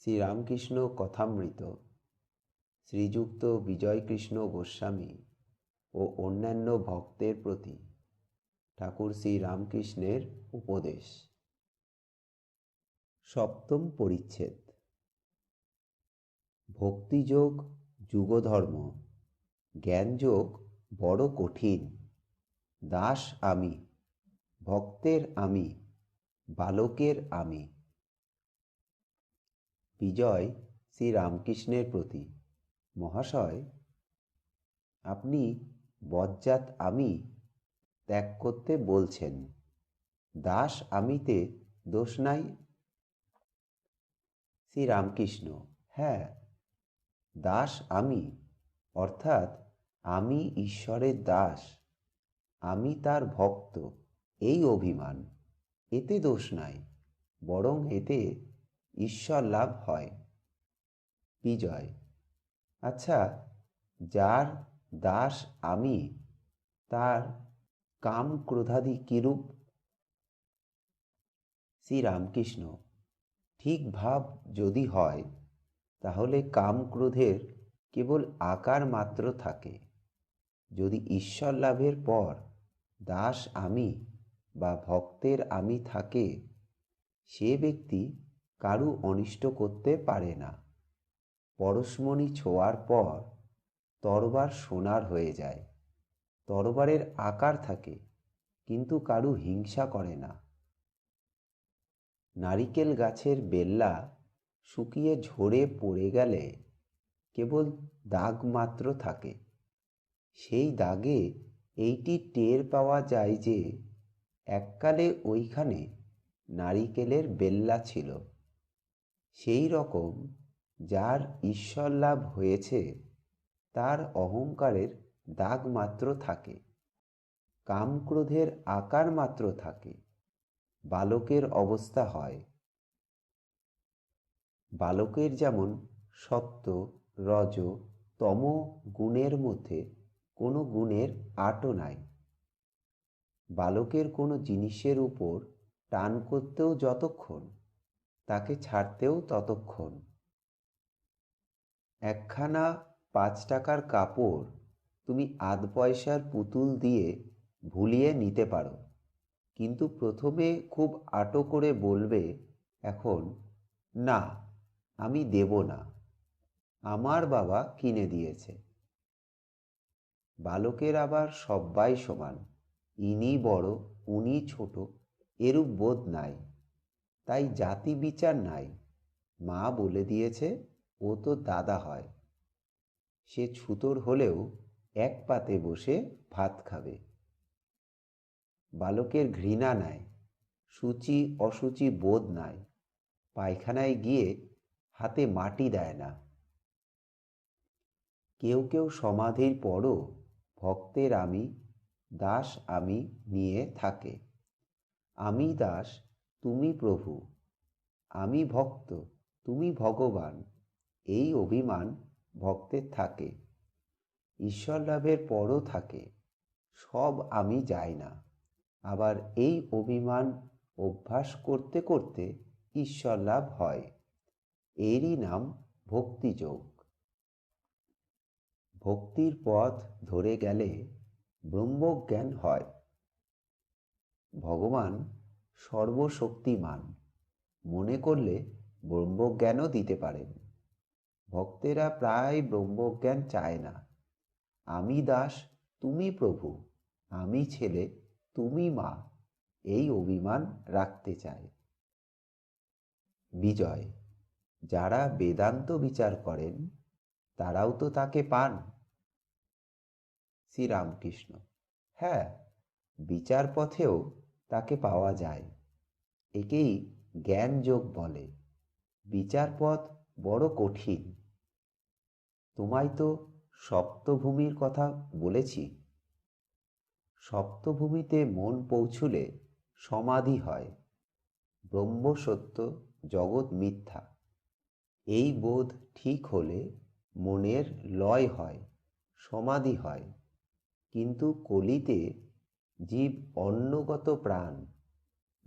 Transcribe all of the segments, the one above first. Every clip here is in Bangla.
শ্রীরামকৃষ্ণ কথামৃত, শ্রীযুক্ত বিজয়কৃষ্ণ গোস্বামী ও অন্যান্য ভক্তের প্রতি ঠাকুর শ্রীরামকৃষ্ণের উপদেশ। সপ্তম পরিচ্ছেদ। ভক্তিযোগ যুগধর্ম, জ্ঞানযোগ বড় কঠিন, দাস আমি, ভক্তের আমি, বালকের আমি। বিজয় শ্রীরামকৃষ্ণের প্রতি। মহাশয়, আপনি বজ্জাত আমি ত্যাগ করতে বলছেন, দাস আমিতে দোষ নাই? শ্রীরামকৃষ্ণ হ্যাঁ দাস আমি, অর্থাৎ আমি ঈশ্বরের দাস, আমি তার ভক্ত, এই অভিমান, এতে দোষ নাই, বরং এতে ঈশ্বর লাভ হয়। বিজয়। আচ্ছা যার দাস আমি, তার কাম ক্রোধাদি কিরূপ? শ্রীরামকৃষ্ণ, ঠিক ভাব যদি হয়, তাহলে কাম ক্রোধের কেবল আকার মাত্র থাকে। যদি ঈশ্বর লাভের পর দাস আমি বা ভক্তের আমি থাকে, সে ব্যক্তি কারু অনিষ্ট করতে পারে না। পরশমণি ছোঁয়ার পর তরবার সোনার হয়ে যায়। তরবারের আকার থাকে, কিন্তু কারু হিংসা করে না। নারিকেল গাছের বেল্লা শুকিয়ে ঝরে পড়ে গেলে কেবল দাগ মাত্র থাকে। সেই দাগে এইটি টের পাওয়া যায় যে, এককালে ওইখানে নারিকেলের বেল্লা ছিল। সেই রকম যার ঈশ্বর লাভ হয়েছে, তার অহংকারের দাগ মাত্র থাকে, কামক্রোধের আকার মাত্র থাকে, বালকের অবস্থা হয়। বালকের যেমন সত্য, রজ, তম গুণের মধ্যে কোনো গুণের আটও নাই। বালকের কোনো জিনিসের উপর টান করতেও যতক্ষণ তাকে ছাড়তেও ততক্ষণ। একখানা পাঁচ টাকার কাপড় তুমি আধ পয়সার পুতুল দিয়ে ভুলিয়ে নিতে পারো। কিন্তু প্রথমে খুব আটো করে বলবে এখন, না, আমি দেব না। আমার বাবা কিনে দিয়েছে। বালকের আবার সব্বাই সমান। ইনি বড়, উনি ছোট, এরূপ বোধ নাই। তাই জাতি বিচার নাই। মা বলে দিয়েছে, ও তো দাদা হয়। সে ছুতোর হলেও এক পাতে বসে ভাত খাবে। বালকের ঘৃণা নাই, সূচি অসুচি বোধ নাই। পায়খানায় গিয়ে হাতে মাটি দেয় না। কেউ কেউ সমাধির পরও ভক্তের আমি, দাস আমি নিয়ে থাকে। আমি দাস তুমি প্রভু, আমি ভক্ত, তুমি ভগবান, এই অভিমান ভক্তের থাকে, ঈশ্বর লাভের পরও থাকে, সব আমি যাই না। আবার এই অভিমান অভ্যাস করতে করতে ঈশ্বর লাভ হয়, এরই নাম ভক্তিযোগ। ভক্তির পথ ধরে গেলে ব্রহ্মজ্ঞান হয়। ভগবান সর্বশক্তিমান। মনে করলে ব্রহ্মজ্ঞানও দিতে পারেন। ভক্তেরা প্রায় ব্রহ্মজ্ঞান চায় না। আমি দাস, তুমি প্রভু, আমি ছেলে, তুমি মা, এই অভিমান রাখতে চায়। বিজয়, যারা বেদান্ত বিচার করেন, তারাও তো তাকে পান। শ্রীরামকৃষ্ণ হ্যাঁ বিচার পথেও তাকে পাওয়া যায়। একেই জ্ঞানযোগ বলে। বিচারপথ বড় কঠিন। তোমায় তো সপ্তভূমির কথা বলেছি। সপ্তভূমিতে মন পৌঁছুলে সমাধি হয়। ব্রহ্ম সত্য, জগৎ মিথ্যা। এই বোধ ঠিক হলে মনের লয় হয়, সমাধি হয়। কিন্তু কলিতে জীব অন্নগত প্রাণ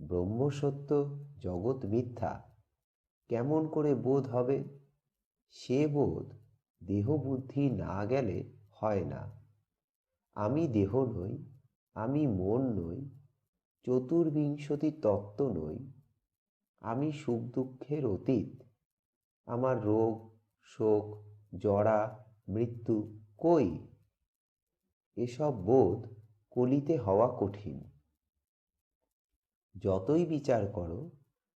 ব্রহ্মসত্য জগৎ মিথ্যা, কেমন করে বোধ হবে? সে বোধ দেহ বুদ্ধি না গেলে হয় না। আমি দেহ নই, আমি মন নই, চতুর্বিংশতি তত্ত্ব নই, আমি সুখ দুঃখের অতীত, আমার রোগ, শোক, জরা, মৃত্যু কই? এসব বোধ কলিতে হওয়া কঠিন। যতই বিচার করো,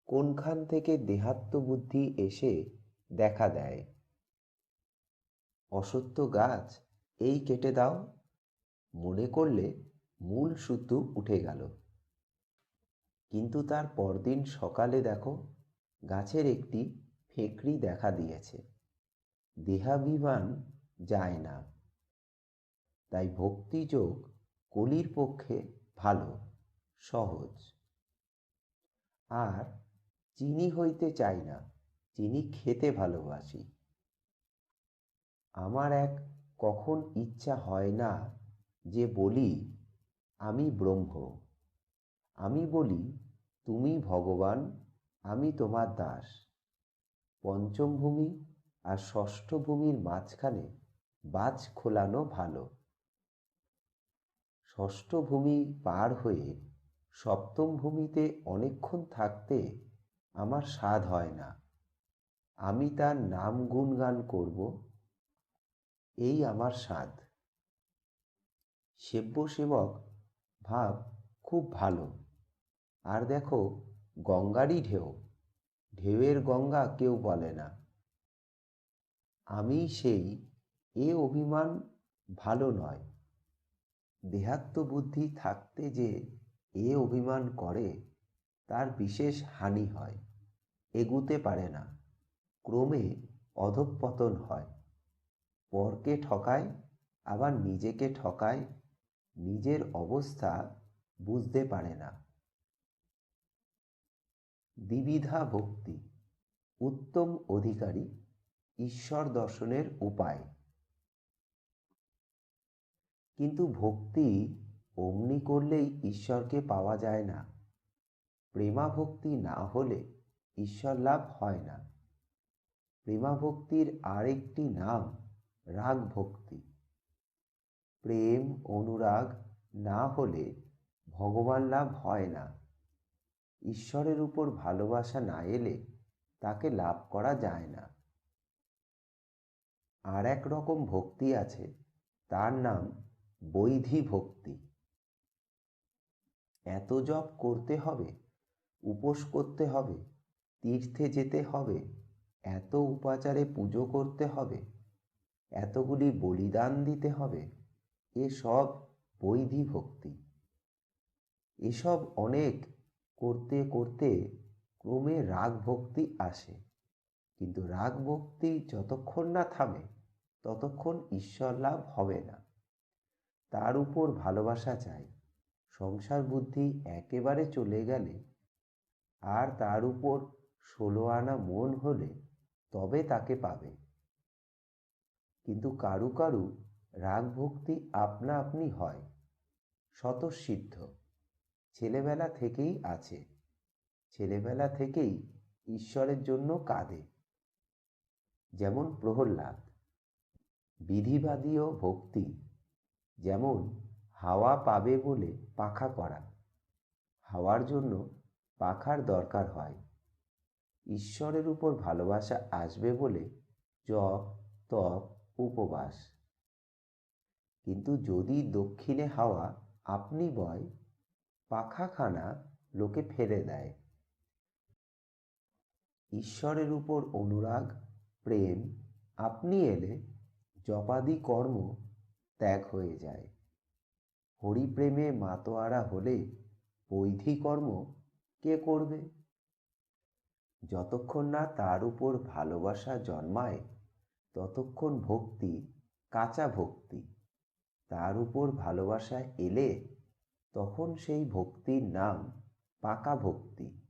কোনখান থেকে দেহাত্মবুদ্ধি এসে দেখা দেয়? অসত্য গাছ, এই কেটে দাও। মনে করলে মূল সূত্র উঠে গেল। কিন্তু তার পরদিন সকালে দেখো, গাছের একটি ফেকড়ি দেখা দিয়েছে। দেহাভিমান যায় না। তাই ভক্তিযোগ কলির পক্ষে ভালো, সহজ। আর চিনি হইতে চাই না, চিনি খেতে ভালোবাসি। আমার এক কখন ইচ্ছা হয় না যে বলি, আমি ব্রহ্ম। আমি বলি, তুমি ভগবান, আমি তোমার দাস। পঞ্চম ভূমি আর ষষ্ঠ ভূমির মাঝখানে বাজ খোলানো ভালো। ষষ্ঠ ভূমি পার হয়ে সপ্তম ভূমিতে অনেকক্ষণ থাকতে আমার স্বাদ হয় না। আমি তার নাম গুণগান করব, এই আমার স্বাদ। সেব্য সেবক ভাব খুব ভালো। আর দেখো, গঙ্গারই ঢেউ। ঢেউয়ের গঙ্গা কেউ বলে না। আমি সেই, এ অভিমান ভালো নয়। দেহাত্মবুদ্ধি থাকতে যে এ অভিমান করে, তার বিশেষ হানি হয়, এগুতে পারে না, ক্রমে অধঃপতন হয়। পরকে ঠকায়, আবার নিজেকে ঠকায়, নিজের অবস্থা বুঝতে পারে না। দ্বিবিধা ভক্তি, উত্তম অধিকারী, ঈশ্বর দর্শনের উপায়। কিন্তু ভক্তি অমনি করলেই ঈশ্বরকে পাওয়া যায় না। প্রেমা ভক্তি না হলে ঈশ্বর লাভ হয় না। প্রেমা ভক্তির আরেকটি নাম রাগ ভক্তি। প্রেম অনুরাগ না হলে ভগবান লাভ হয় না। ঈশ্বরের উপর ভালোবাসা না এলে তাকে লাভ করা যায় না। আর এক রকম ভক্তি আছে, তার নাম বৈধি ভক্তি এত জপ করতে হবে, উপোস করতে হবে, তীর্থে যেতে হবে, এত উপাচারে পুজো করতে হবে, এতগুলি বলিদান দিতে হবে এসব বৈধি ভক্তি এসব অনেক করতে করতে ক্রমে রাগ ভক্তি আসে, কিন্তু রাগ ভক্তি যতক্ষণ না থামে, ততক্ষণ ঈশ্বর লাভ হবে না। তার উপর ভালোবাসা চাই। সংসার বুদ্ধি একেবারে চলে গেলে আর তার উপর ষোলো আনা মন হলে তবে তাকে পাবে। কিন্তু কারু কারু রাগ ভক্তি আপনা আপনি হয়, স্বতঃসিদ্ধ। ছেলেবেলা থেকেই আছে, ছেলেবেলা থেকেই ঈশ্বরের জন্য কাঁদে। যেমন প্রহ্লাদ বিধিবাদীয় ভক্তি যেমন, হাওয়া পাবে বলে পাখা করা। হাওয়ার জন্য পাখার দরকার হয়। ঈশ্বরের উপর ভালোবাসা আসবে বলে জপ, তপ, উপবাস। কিন্তু যদি দক্ষিণে হাওয়া আপনি বয়, পাখাখানা লোকে ফেলে দেয়। ঈশ্বরের উপর অনুরাগ, প্রেম, আপনি এলে জপাদি কর্ম ত্যাগ হয়ে যায়। হরিপ্রেমে মাতোয়ারা হলে বৈধি কর্ম কে করবে? যতক্ষণ না তার উপর ভালোবাসা জন্মায়, ততক্ষণ ভক্তি কাঁচা ভক্তি। তার উপর ভালোবাসা এলে তখন সেই ভক্তির নাম পাকা ভক্তি।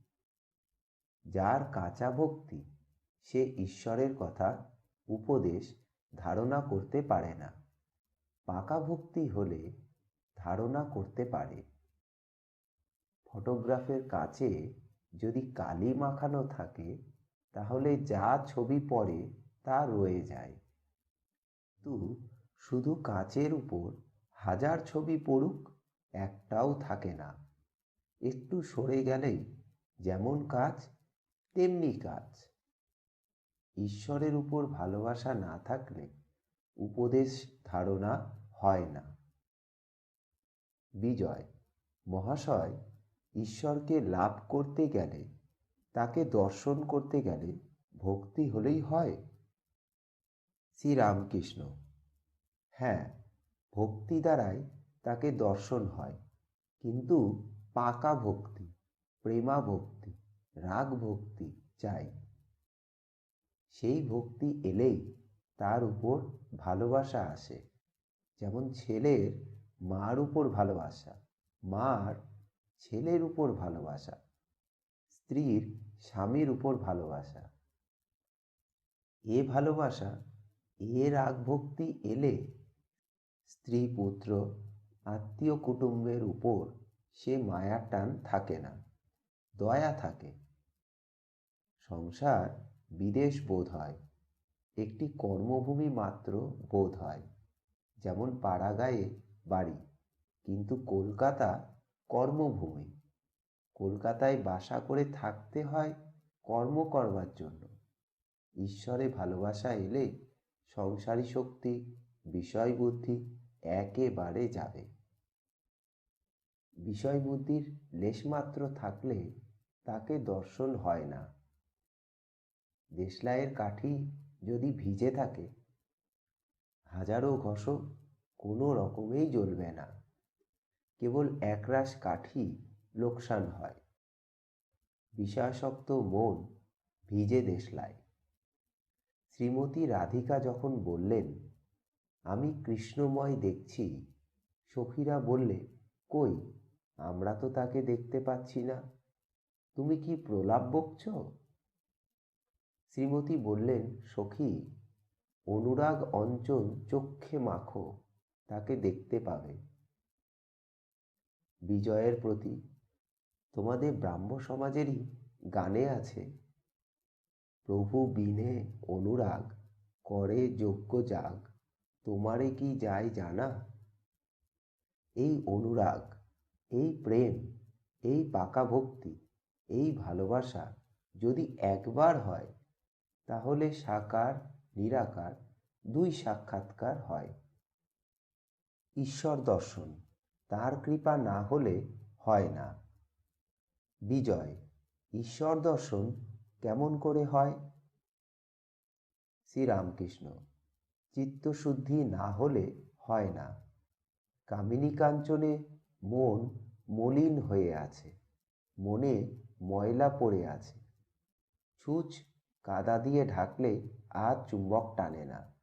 যার কাঁচা ভক্তি সে ঈশ্বরের কথা, উপদেশ ধারণা করতে পারে না। পাকা ভক্তি হলে ধারণা করতে পারে। ফটোগ্রাফের কাছে যদি কালি মাখানো থাকে, তাহলে যা ছবি পড়ে তা রয়ে যায়। তো শুধু কাচের উপর হাজার ছবি পড়ুক, একটাও থাকে না। একটু সরে গেলেই যেমন কাজ, তেমনি কাজ। ঈশ্বরের উপর ভালোবাসা না থাকলে উপদেশ, ধারণা হয় না। বিজয়, মহাশয় ঈশ্বরকে লাভ করতে গেলে, তাকে দর্শন করতে গেলে ভক্তি হলেই হয়? শ্রীরামকৃষ্ণ হ্যাঁ ভক্তি দ্বারাই তাকে দর্শন হয়, কিন্তু পাকা ভক্তি, প্রেমা ভক্তি, রাগ ভক্তি চাই। সেই ভক্তি এলেই তার উপর ভালোবাসা আসে। যেমন ছেলের মার উপর ভালোবাসা, মার ছেলের উপর ভালোবাসা, স্ত্রীর স্বামীর উপর ভালোবাসা। এ ভালোবাসা, এ রাগ ভক্তি এলে স্ত্রী, পুত্র, আত্মীয় কুটুম্বের উপর সে মায়ার টান থাকে না, দয়া থাকে। সংসার বিদেশ বোধ হয়, একটি কর্মভূমি মাত্র বোধ হয়। যেমন পাড়াগাঁয়ে বাড়ি, কিন্তু কলকাতা কর্মভূমি। কলকাতায় বাসা করে থাকতে হয় কর্ম করবার জন্য। ঈশ্বরে ভালোবাসা এলে সংসারী শক্তি, বিষয় বুদ্ধি একেবারে যাবে। বিষয় বুদ্ধির লেশমাত্র থাকলে তাকে দর্শন হয় না। দেশলাইয়ের কাঠি যদি ভিজে থাকে হাজারো ঘষো, কোনো রকমেই জ্বলবে না। কেবল একরাশ কাঠি লোকসান হয়। বিষয়াসক্ত মন ভিজে দেশলায়। শ্রীমতী রাধিকা যখন বললেন, আমি কৃষ্ণময় দেখছি। সখীরা বললে, কই, আমরা তো তাকে দেখতে পাচ্ছি না। তুমি কি প্রলাপ বকছ? শ্রীমতী বললেন, সখী অনুরাগ অঞ্চল চক্ষে মাখো, তাকে দেখতে পাবে। বিজয়ের প্রতি তোমাদের ব্রাহ্ম সমাজেরই গানে আছে, প্রভু বিনে অনুরাগ, করে যোগ্য যাগ, তোমারে কি যায় জানা? এই অনুরাগ, এই প্রেম, এই পাকা ভক্তি, এই ভালোবাসা যদি একবার হয়, তাহলে সাকার নিরাকার, দুই সাক্ষাৎকার হয়। ঈশ্বর দর্শন তার কৃপা না হলে হয় না। বিজয়, ঈশ্বর দর্শন কেমন করে হয়? শ্রীরামকৃষ্ণ, চিত্তশুদ্ধি না হলে হয় না। কামিনী কাঞ্চনে মন মলিন হয়ে আছে, মনে ময়লা পড়ে আছে। ছুঁচ কাদা দিয়ে ঢাকলে আর চুম্বক টানে না।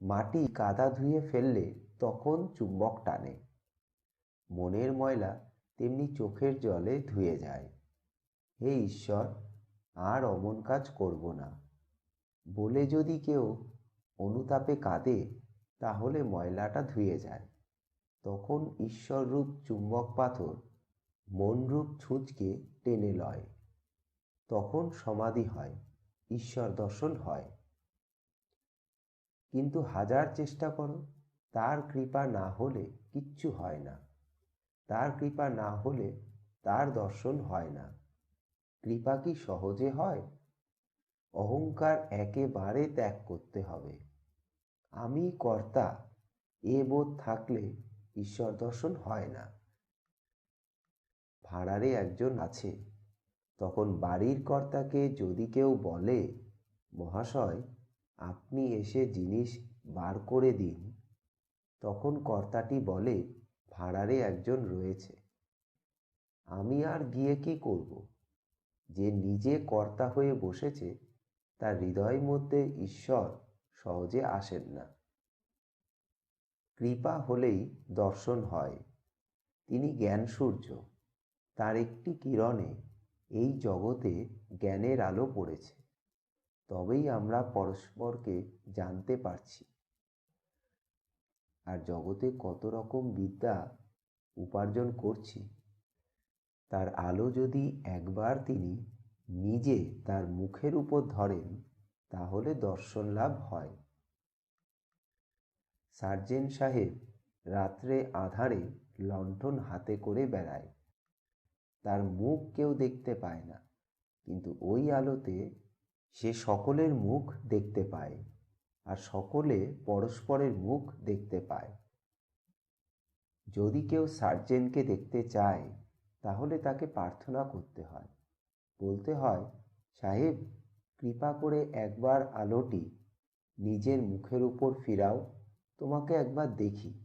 মাটি কাদা ধুয়ে ফেললে তখন চুম্বক টানে। মনের ময়লা তেমনি চোখের জলে ধুয়ে যায়। হে ঈশ্বর, আর অমন কাজ করব না। বলে যদি কেউ অনুতাপে কাঁদে, তাহলে ময়লাটা ধুয়ে যায়। তখন ঈশ্বররূপ চুম্বক পাথর মনরূপ ছুঁচকে টেনে লয়। তখন সমাধি হয়। ঈশ্বর দর্শন হয়। কিন্তু হাজার চেষ্টা করো, তার কৃপা না হলে কিচ্ছু হয় না। তার কৃপা না হলে তার দর্শন হয় না। কৃপা কি সহজে হয়? অহংকার একেবারে ত্যাগ করতে হবে। আমি কর্তা, এ বোধ থাকলে ঈশ্বর দর্শন হয় না। ভাড়ারে একজন আছে। তখন বাড়ির কর্তাকে যদি কেউ বলে, মহাশয়, আপনি এসে জিনিস বার করে দিন, তখন কর্তাটি বলে, ভাড়ারে একজন রয়েছে। আমি আর গিয়ে কি করব? যে নিজে কর্তা হয়ে বসেছে, তার হৃদয়ের মধ্যে ঈশ্বর সহজে আসেন না। কৃপা হলেই দর্শন হয়। তিনি জ্ঞান সূর্য। তার একটি কিরণে এই জগতে জ্ঞানের আলো পড়েছে। তবেই আমরা পরস্পরকে জানতে পারছি। আর জগতে কত রকম বিদ্যা উপার্জন করছি, তার আলো যদি একবার তিনি নিজে তার মুখের উপর ধরেন, তাহলে দর্শন লাভ হয়। সার্জেন সাহেব রাত্রে আধারে লণ্ঠন হাতে করে বেড়ায়। তার মুখ কেউ দেখতে পায় না। কিন্তু ওই আলোতে সে সকলের মুখ দেখতে পায় আর সকলে পরস্পরের মুখ দেখতে পায়। যদি কেউ সার্জেনকে দেখতে চায়, তাহলে তাকে প্রার্থনা করতে হয়। বলতে হয়, সাহেব, কৃপা করে একবার আলোটি নিজের মুখের উপর ফিরাও, তোমাকে একবার দেখি।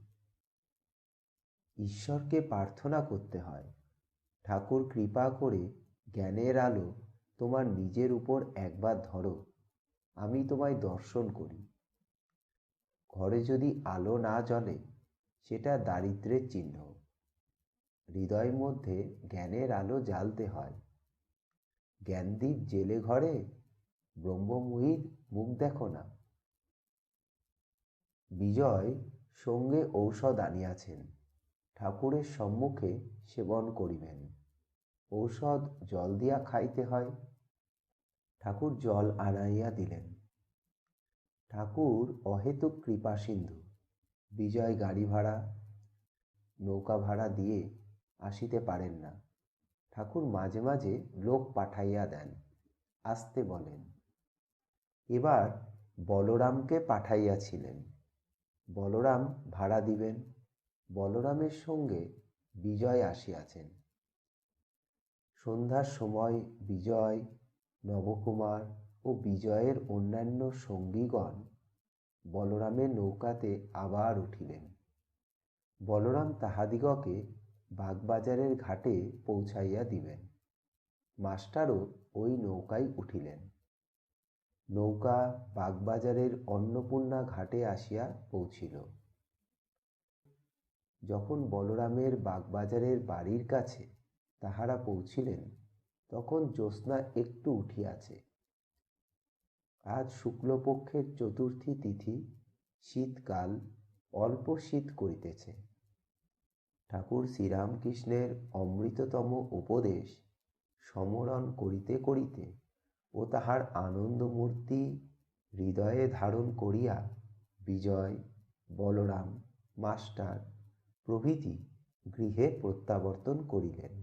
ঈশ্বরকে প্রার্থনা করতে হয়। ঠাকুর কৃপা করে জ্ঞানের আলো তোমার নিজের উপর একবার ধরো, আমি তোমায় দর্শন করি। ঘরে যদি আলো না জ্বলে, সেটা দারিদ্রের চিহ্ন। হৃদয়ের মধ্যে জ্ঞানের আলো জ্বালতে হয়। জ্ঞানদীপ জেলে ঘরে ব্রহ্মমুহির মুখ দেখো না। বিজয় সঙ্গে ঔষধ আনিয়াছেন। ঠাকুরের সম্মুখে সেবন করিবেন। ঔষধ জল দিয়া খাইতে হয়। ঠাকুর জল আনাইয়া দিলেন। ঠাকুর অহেতুক কৃপা সিন্ধু, বিজয় গাড়ি ভাড়া, নৌকা ভাড়া দিয়ে আসিতে পারেন না। ঠাকুর মাঝে মাঝে লোক পাঠাইয়া দেন, আসতে বলেন। এবার বলরামকে পাঠাইয়াছিলেন। বলরাম ভাড়া দিবেন বলরামের সঙ্গে বিজয় আসিয়াছেন। সন্ধ্যার সময় বিজয়, নবকুমার ও বিজয়ের অন্যান্য সঙ্গীগণ বলরামের নৌকাতে আবার উঠিলেন। বলরাম তাহাদিগকে বাগবাজারের ঘাটে পৌঁছাইয়া দিবেন। মাস্টারও ওই নৌকায় উঠিলেন। নৌকা বাগবাজারের অন্নপূর্ণা ঘাটে আসিয়া পৌঁছিল। যখন বলরামের বাগবাজারের বাড়ির কাছে তাহারা পৌঁছিলেন, তখন জ্যোৎস্না একটু উঠিয়াছে। আজ শুক্লপক্ষের চতুর্থী তিথি, শীতকাল, অল্প শীত করিতেছে। ঠাকুর শ্রীরামকৃষ্ণের অমৃততম উপদেশ সমরণ করিতে করিতে ও তাহার আনন্দমূর্তি হৃদয়ে ধারণ করিয়া বিজয়, বলরাম, মাস্টার প্রভৃতি গৃহে প্রত্যাবর্তন করিলেন।